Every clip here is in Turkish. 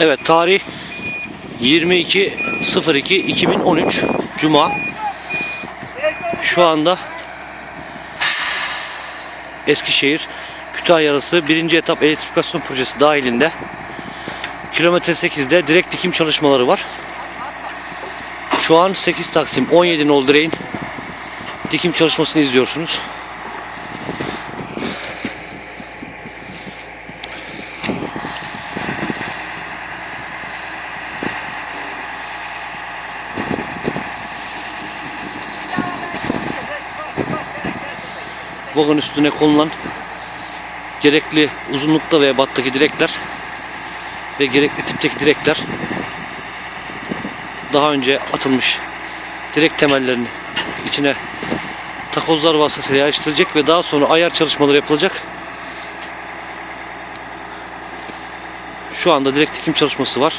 Evet tarih 22.02.2013 Cuma. Şu anda Eskişehir Kütahya arası birinci etap elektrifikasyon projesi dahilinde kilometre 8'de direkt dikim çalışmaları var. Şu an 8 Taksim 17 nol dikim çalışmasını izliyorsunuz. Vagon üstüne konulan gerekli uzunlukta ve ebattaki direkler ve gerekli tipteki direkler daha önce atılmış direk temellerini içine takozlar vasıtasıyla yerleştirilecek ve daha sonra ayar çalışmaları yapılacak. Şu anda direkt dikim çalışması var.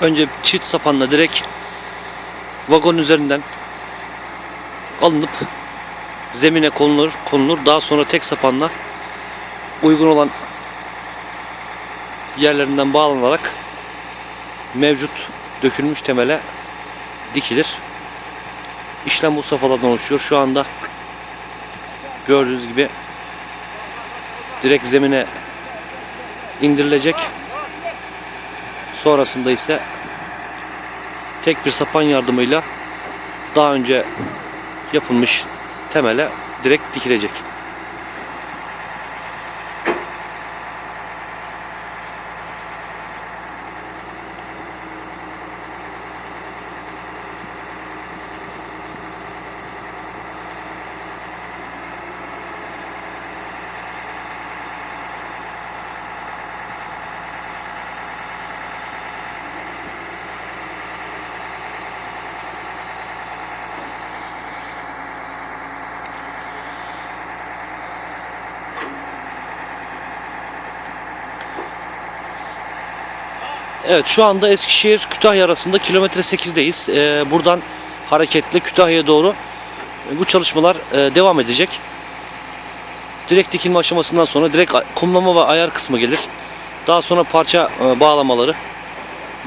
Önce çift sapanla direkt vagon üzerinden alınıp zemine konulur, konulur. Daha sonra tek sapanla uygun olan yerlerinden bağlanarak mevcut dökülmüş temele dikilir. İşlem bu safhalardan oluşuyor. Şu anda gördüğünüz gibi direkt zemine indirilecek. Sonrasında ise tek bir sapan yardımıyla daha önce yapılmış temele direkt dikilecek. Evet şu anda Eskişehir Kütahya arasında kilometre 8'deyiz. Ee, buradan hareketle Kütahya'ya doğru e, bu çalışmalar e, devam edecek. Direkt dikilme aşamasından sonra direkt kumlama ve ayar kısmı gelir. Daha sonra parça e, bağlamaları.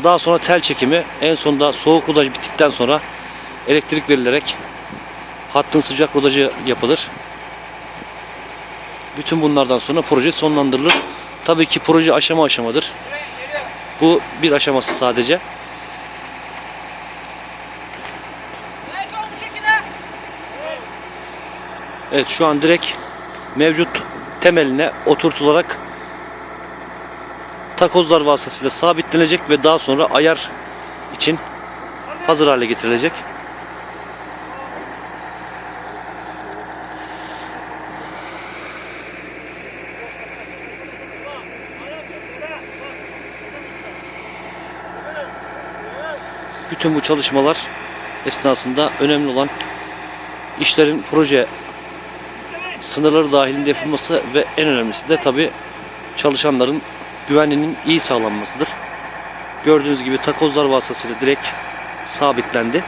Daha sonra tel çekimi. En sonunda soğuk rodaj bittikten sonra elektrik verilerek hattın sıcak rodajı yapılır. Bütün bunlardan sonra proje sonlandırılır. Tabii ki proje aşama aşamadır. Bu bir aşaması sadece. Evet şu an direkt mevcut temeline oturtularak takozlar vasıtasıyla sabitlenecek ve daha sonra ayar için hazır hale getirilecek. Bütün bu çalışmalar esnasında önemli olan işlerin proje sınırları dahilinde yapılması ve en önemlisi de tabi çalışanların güvenliğinin iyi sağlanmasıdır. Gördüğünüz gibi takozlar vasıtasıyla direkt sabitlendi.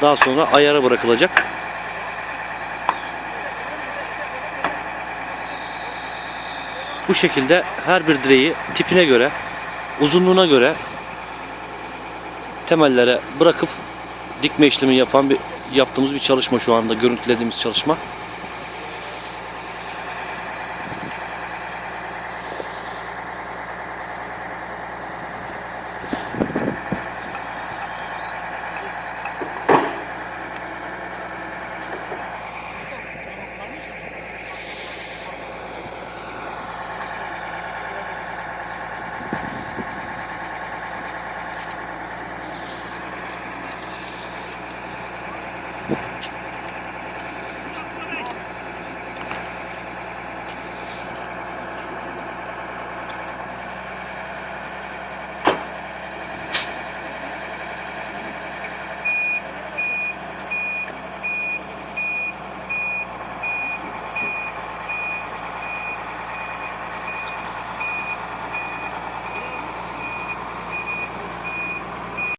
Daha sonra ayara bırakılacak. Bu şekilde her bir direği tipine göre, uzunluğuna göre temellere bırakıp dikme işlemi yapan bir yaptığımız bir çalışma şu anda görüntülediğimiz çalışma.